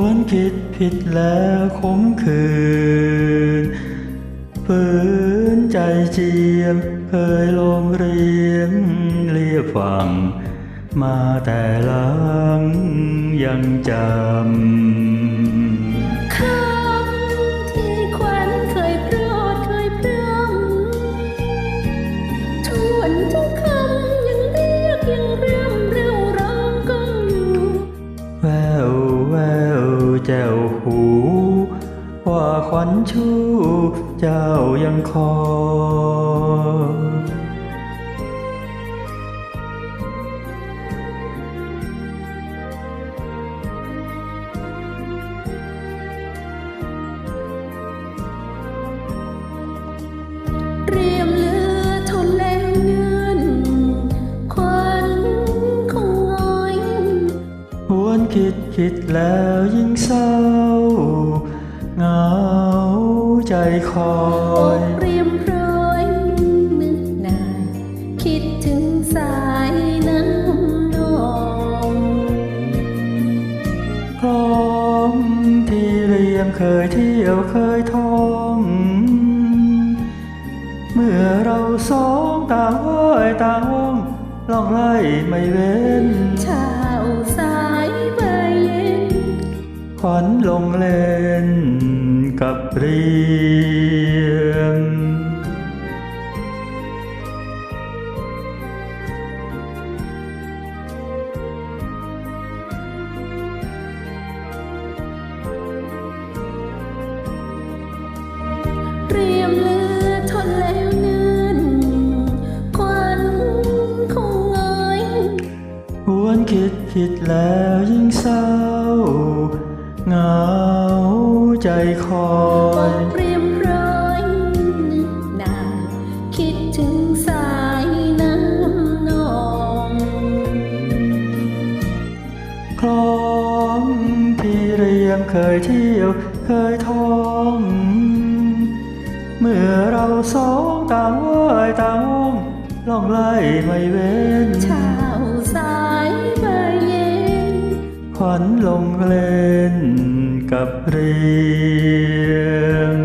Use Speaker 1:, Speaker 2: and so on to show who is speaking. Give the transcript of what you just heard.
Speaker 1: วนคิดผิดแล้วขมขืนฝืนใจเจียมเคยลมเรียนเรียบฟัง มาแต่ลังยังจำ
Speaker 2: ว
Speaker 1: แววแจ้วหู ว่าขวัญชูเจ้ายังคอย
Speaker 2: เรียม คิ
Speaker 1: ดแล้วยิ่งเศร้าเหงาใจคอ
Speaker 2: อยเรียมร้อยนึกนานคิดถึงสายน้ำนอง
Speaker 1: พร้อมที่เรียมเคยเที่ยวเคยท่อง เมื่อเราสองต่างว่ายต่างว่องล่องไล่ไม่เว้น
Speaker 2: ชา
Speaker 1: ขวัญลงเล่นกับเรียม
Speaker 2: เตรียมเลือทนแล้วเนื่นควันคงง้อย
Speaker 1: หวนคิดคิดแล้วยิ่งเศร้า เหงาใจคอ
Speaker 2: ยกเรียมร้อยนึกนาคิดถึงสายน้ำนอง
Speaker 1: คล้องพี่เรียมเคยเที่ยวเคยท่อง เมื่อเราสองต่างว่ายต่างว่องล่องไล่ไม่เว้น ขวัญลงเล่นกับเรียง